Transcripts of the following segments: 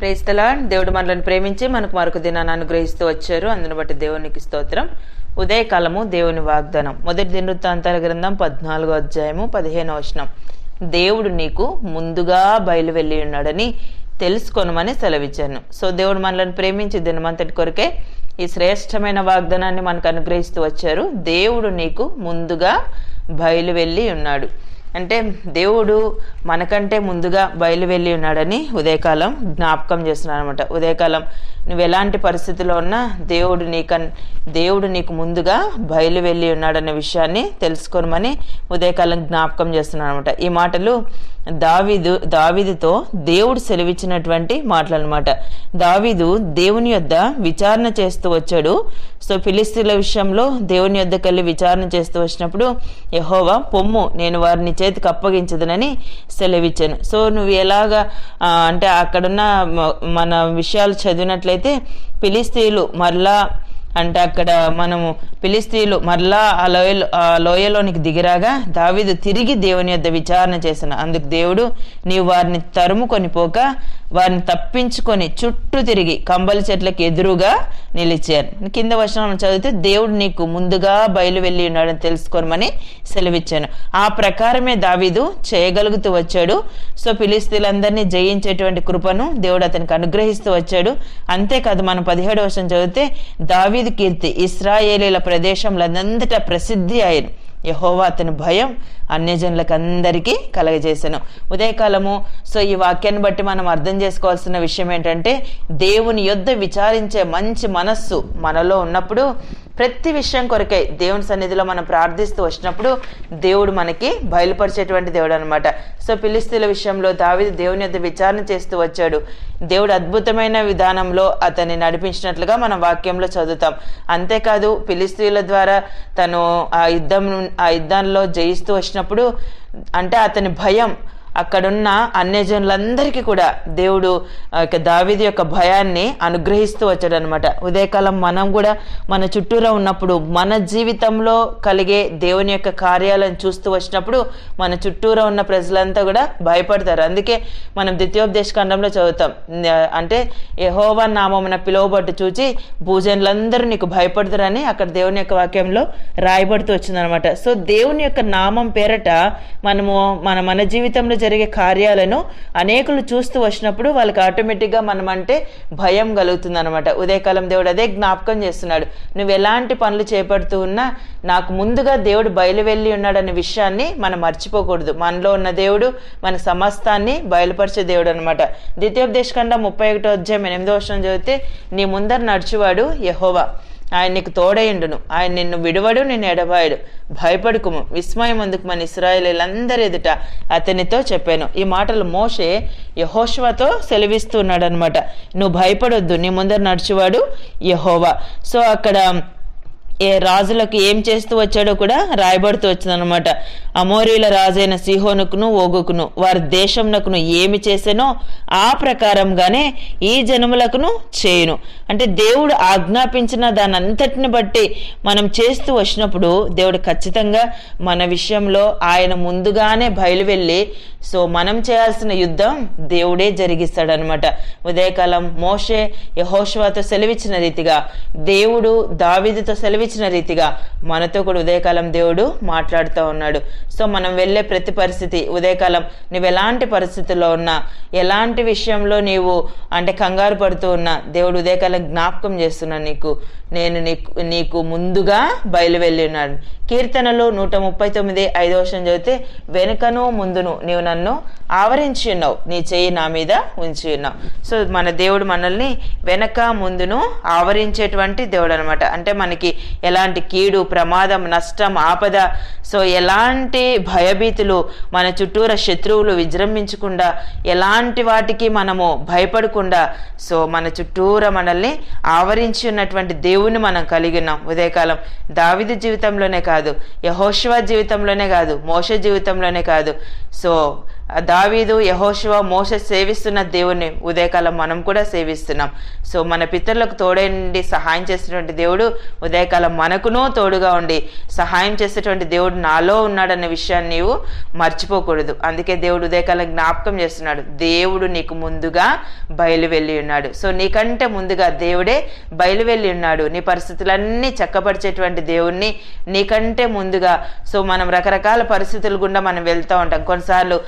ప్రేస్తలా దేవుడు మనల్ని ప్రేమించి మనకు మరొక దినాన్ని అనుగ్రహిస్తూ వచ్చారు. అందును బట్టి దేవునికి స్తోత్రం. ఉదయకాలము దేవుని వాగ్దానం. మొదటి దినవృత్తాంతాల గ్రంథం పద్నాలుగో అధ్యాయము పదిహేనో వచనం. దేవుడు నీకు ముందుగా బయలు వెళ్ళి ఉన్నాడని తెలుసుకొనమని సెలవిచ్చాను. సో దేవుడు మనల్ని ప్రేమించి దినమంతటి కొరకే ఈ శ్రేష్టమైన వాగ్దానాన్ని మనకు అనుగ్రహిస్తూ వచ్చారు. దేవుడు నీకు ముందుగా బయలు వెళ్ళి ఉన్నాడు. అంటే దేవుడు మనకంటే ముందుగా బయలు వెళ్ళి ఉన్నాడని ఉదయకాలం జ్ఞాపకం చేస్తున్నాడు అనమాట ఉదయకాలం నువ్వు ఎలాంటి పరిస్థితిలో ఉన్నా దేవుడు నీకన్ దేవుడు నీకు ముందుగా బయలు వెళ్ళి ఉన్నాడనే విషయాన్ని తెలుసుకోమని ఉదయకాలం జ్ఞాపకం చేస్తున్నాడు అనమాట ఈ మాటలు దావీదు దావీదుతో దేవుడు సెలవిచ్చినటువంటి మాటలన్నమాట. దావీదు దేవుని యొద్ద విచారణ చేస్తూ వచ్చాడు. సో ఫిలిస్తీన్ల విషయంలో దేవుని యొద్దకు వెళ్ళి విచారణ చేస్తూ వచ్చినప్పుడు యహోవా పొమ్ము నేను వారిని చేతికి అప్పగించదనని సెలవిచ్చాను. సో నువ్వు ఎలాగా అంటే అక్కడున్న మన విషయాలు చదివినట్లయితే ఫిలిస్తీన్లు మరలా అంటే అక్కడ మనము పిలిస్తీలు మరలా ఆ లోయలో ఆ లోయలోనికి దిగిరాగా దావిదు తిరిగి దేవుని యొద్ద విచారణ చేసిన. అందుకు దేవుడు నీవు వారిని తరుముకొని పోక వారిని తప్పించుకొని చుట్టూ తిరిగి కంబలి చెట్లకు ఎదురుగా నిలిచాను కింద వచనం చదివితే దేవుడు నీకు ముందుగా బయలు వెళ్ళి ఉన్నాడని తెలుసుకోమని సెలవిచ్చాను. ఆ ప్రకారమే దావీదు చేయగలుగుతూ వచ్చాడు. సో పిలిస్తీలందరినీ జయించేటువంటి కృపను దేవుడు అతనికి అనుగ్రహిస్తూ వచ్చాడు. అంతేకాదు మనం పదిహేడు వర్షం చదివితే దావీదు కీర్తి ఇస్రాయేలీల ప్రదేశంలంతటా ప్రసిద్ధి ఆయన యహోవా అతని భయం అన్యజనులకందరికీ కలగజేశాను ఉదయకాలము సో ఈ వాక్యాన్ని బట్టి మనం అర్థం చేసుకోవాల్సిన విషయం ఏంటంటే దేవుని యొద్ద విచారించే మంచి మనస్సు మనలో ఉన్నప్పుడు ప్రతి విషయం కొరకై దేవుని సన్నిధిలో మనం ప్రార్థిస్తూ వచ్చినప్పుడు దేవుడు మనకి బయలుపరిచేటువంటి దేవుడు అనమాట సో పిలిస్తీల విషయంలో దావిది దేవుని యొక్క విచారణ చేస్తూ వచ్చాడు. దేవుడు అద్భుతమైన విధానంలో అతన్ని నడిపించినట్లుగా మనం వాక్యంలో చదువుతాం. అంతేకాదు పిలిస్తీల ద్వారా తను ఆ యుద్ధం ఆ యుద్ధంలో జయిస్తూ వచ్చినప్పుడు అంటే అతని భయం అక్కడున్న అన్యజనులందరికీ కూడా దేవుడు ఆ యొక్క యొక్క భయాన్ని అనుగ్రహిస్తూ వచ్చాడు అనమాట ఉదయకాలం మనం కూడా మన చుట్టూరా ఉన్నప్పుడు మన జీవితంలో కలిగే దేవుని యొక్క కార్యాలను చూస్తూ వచ్చినప్పుడు మన చుట్టూరా ఉన్న ప్రజలంతా కూడా భయపడతారు. అందుకే మనం ద్వితీయోపదేశ ఖండంలో చదువుతాం. అంటే యహోవా నామమున పిలువబట్టు చూచి భూజనులందరూ నీకు భయపడతారని అక్కడ దేవుని యొక్క వాక్యంలో రాయబడుతూ వచ్చిందనమాట సో దేవుని యొక్క నామం పేరట మనము మన మన జీవితంలో జరిగే కార్యాలను అనేకులు చూస్తూ వచ్చినప్పుడు వాళ్ళకి ఆటోమేటిక్గా మనం అంటే భయం కలుగుతుంది అనమాట ఉదయకాలం దేవుడు అదే జ్ఞాపకం చేస్తున్నాడు. నువ్వు ఎలాంటి పనులు చేపడుతూ ఉన్నా నాకు ముందుగా దేవుడు బయలు వెళ్ళి ఉన్నాడనే విషయాన్ని మనం మర్చిపోకూడదు. మనలో ఉన్న దేవుడు మన సమస్తాన్ని బయలుపరిచే దేవుడు అనమాట ద్వితీయోపదేశ కండ ముప్పై ఒకటో అధ్యాయం ఎనిమిదో వర్షం చదివితే నీ ముందర నడుచువాడు యహోవా. ఆయన నీకు తోడయుండును. ఆయన నిన్ను విడువడు నిన్ను ఎడబాయడు. భయపడుకుము. విస్మయం అందుకు మన ఇస్రాయలీలందరి ఎదుట అతనితో చెప్పాను. ఈ మాటలు మోషే యహోష్వాతో సెలవిస్తున్నాడు అనమాట నువ్వు భయపడొద్దు. నీ ముందర నడిచేవాడు యహోవా. సో అక్కడ ఏ రాజులకు ఏం చేస్తూ వచ్చాడో కూడా రాయబడుతూ వచ్చిందనమాట అమోరీల రాజైన సిహోనుకును ఓగుకును వారి దేశంనకును ఏమి చేసానో ఆ ప్రకారంగానే ఈ జనములకును చేయను. అంటే దేవుడు ఆజ్ఞాపించిన దాని అంతటిని బట్టి మనం చేస్తూ వచ్చినప్పుడు దేవుడు ఖచ్చితంగా మన విషయంలో ఆయన ముందుగానే బయలువెళ్ళి సో మనం చేయాల్సిన యుద్ధం దేవుడే జరిగిస్తాడనమాట ఉదయకాలం మోషే యహోష్వాతో సెలవిచ్చిన రీతిగా దేవుడు దావీదుతో సెలవిచ్చిన రీతిగా మనతో కూడా ఉదయకాలం దేవుడు మాట్లాడుతూ ఉన్నాడు. సో మనం వెళ్ళే ప్రతి పరిస్థితి ఉదయకాలం నువ్వు ఎలాంటి పరిస్థితుల్లో ఉన్నా ఎలాంటి విషయంలో నీవు అంటే కంగారు పడుతూ ఉన్నా దేవుడు ఉదయకాలం జ్ఞాపకం చేస్తున్నా నీకు. నేను నీకు నీకు ముందుగా బయలు వెళ్ళి కీర్తనలో కీర్తనలు నూట ముప్పై తొమ్మిది ఐదో వర్షం చదివితే వెనుకను ముందును నీవు నన్ను ఆవరించి ఉన్నావు. నీ చేయి నా మీద ఉంచి ఉన్నావు. సో మన దేవుడు మనల్ని వెనక ముందును ఆవరించేటువంటి దేవుడు అనమాట అంటే మనకి ఎలాంటి కీడు ప్రమాదం నష్టం ఆపద. సో ఎలాంటి భయభీతులు మన చుట్టూర శత్రువులు విజృంభించకుండా ఎలాంటి వాటికి మనము భయపడకుండా సో మన చుట్టూర మనల్ని ఆవరించి ఉన్నటువంటి దేవుని మనం కలిగి ఉన్నాం ఉదయకాలం. దావిది జీవితంలోనే కాదు యహోశివ జీవితంలోనే కాదు మోష జీవితంలోనే కాదు. సో దావీదు యహోశివ మోస సేవిస్తున్న దేవుణ్ణి ఉదయకాలం మనం కూడా సేవిస్తున్నాం. సో మన పితరులకు తోడైండి సహాయం చేసినటువంటి దేవుడు ఉదయకాలం మనకునూ తోడుగా ఉండి సహాయం చేసేటువంటి దేవుడు నాలో ఉన్నాడన్న విషయాన్ని నీవు మర్చిపోకూడదు. అందుకే దేవుడు ఉదయకాలం జ్ఞాపకం చేస్తున్నాడు. దేవుడు నీకు ముందుగా బయలు వెళ్ళి ఉన్నాడు. సో నీకంటే ముందుగా దేవుడే బయలు వెళ్ళి ఉన్నాడు. నీ పరిస్థితులన్నీ చక్కపరిచేటువంటి దేవుణ్ణి నీకంటే ముందుగా. సో మనం రకరకాల పరిస్థితుల గుండా మనం వెళ్తూ ఉంటాం. కొన్నిసార్లు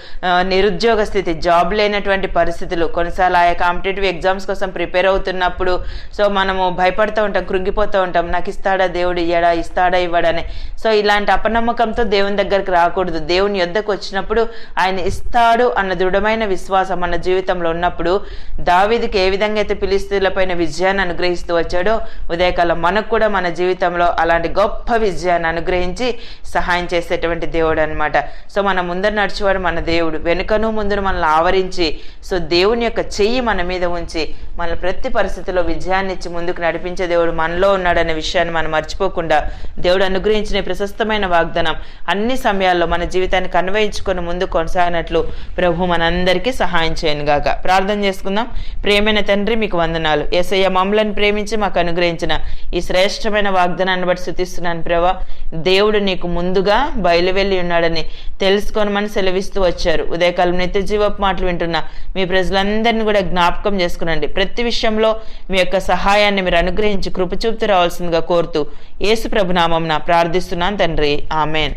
నిరుద్యోగ స్థితి జాబ్ లేనటువంటి పరిస్థితులు కొన్నిసార్లు కాంపిటేటివ్ ఎగ్జామ్స్ కోసం ప్రిపేర్ అవుతున్నప్పుడు సో మనము భయపడుతూ ఉంటాం కృంగిపోతూ ఉంటాం నాకు ఇస్తాడా దేవుడు ఇయ్యడా ఇస్తాడా ఇవ్వడని. సో ఇలాంటి అపనమ్మకంతో దేవుని దగ్గరికి రాకూడదు. దేవుని యొద్దకు వచ్చినప్పుడు ఆయన ఇస్తాడు అన్న దృఢమైన విశ్వాసం మన జీవితంలో ఉన్నప్పుడు దావిదికి ఏ విధంగా అయితే పిలిస్తులపైన విజయాన్ని అనుగ్రహిస్తూ వచ్చాడో ఉదయకాలం మనకు కూడా మన జీవితంలో అలాంటి గొప్ప విజయాన్ని అనుగ్రహించి సహాయం చేసేటువంటి దేవుడు అనమాట సో మన ముందర నడిచేవాడు మన దేవుడు. వెనుకను ముందును మనల్ని ఆవరించి సో దేవుని యొక్క చెయ్యి మన మీద ఉంచి మన ప్రతి పరిస్థితిలో విజయాన్ని ఇచ్చి ముందుకు నడిపించే దేవుడు మనలో ఉన్నాడనే విషయాన్ని మనం మర్చిపోకుండా దేవుడు అనుగ్రహించిన ప్రశస్తమైన వాగ్దానం అన్ని సమయాల్లో మన జీవితానికి అన్వయించుకొని ముందు కొనసాగినట్లు ప్రభు మనందరికీ సహాయం చేయను గాక. ప్రార్థన చేసుకుందాం. ప్రేమైన తండ్రి మీకు వందనాలు. ఏసయ్య మమ్మలను ప్రేమించి మాకు అనుగ్రహించిన ఈ శ్రేష్టమైన వాగ్దానాన్ని బట్టి శుతిస్తున్నాను ప్రభా. దేవుడు నీకు ముందుగా బయలువెళ్ళి ఉన్నాడని తెలుసుకోనమని సెలవిస్తూ వచ్చారు. ఉదయకాలం నిత్య జీవపు మాటలు వింటున్న మీ ప్రజలందరినీ కూడా జ్ఞాపకం చేసుకునండి. ప్రతి విషయంలో మీ యొక్క సహాయాన్ని మీరు అనుగ్రహించి కృపచూపుతూ రావాల్సిందిగా కోరుతూ యేసు ప్రభునామం ప్రార్థిస్తున్నాను తండ్రి. ఆమెన్.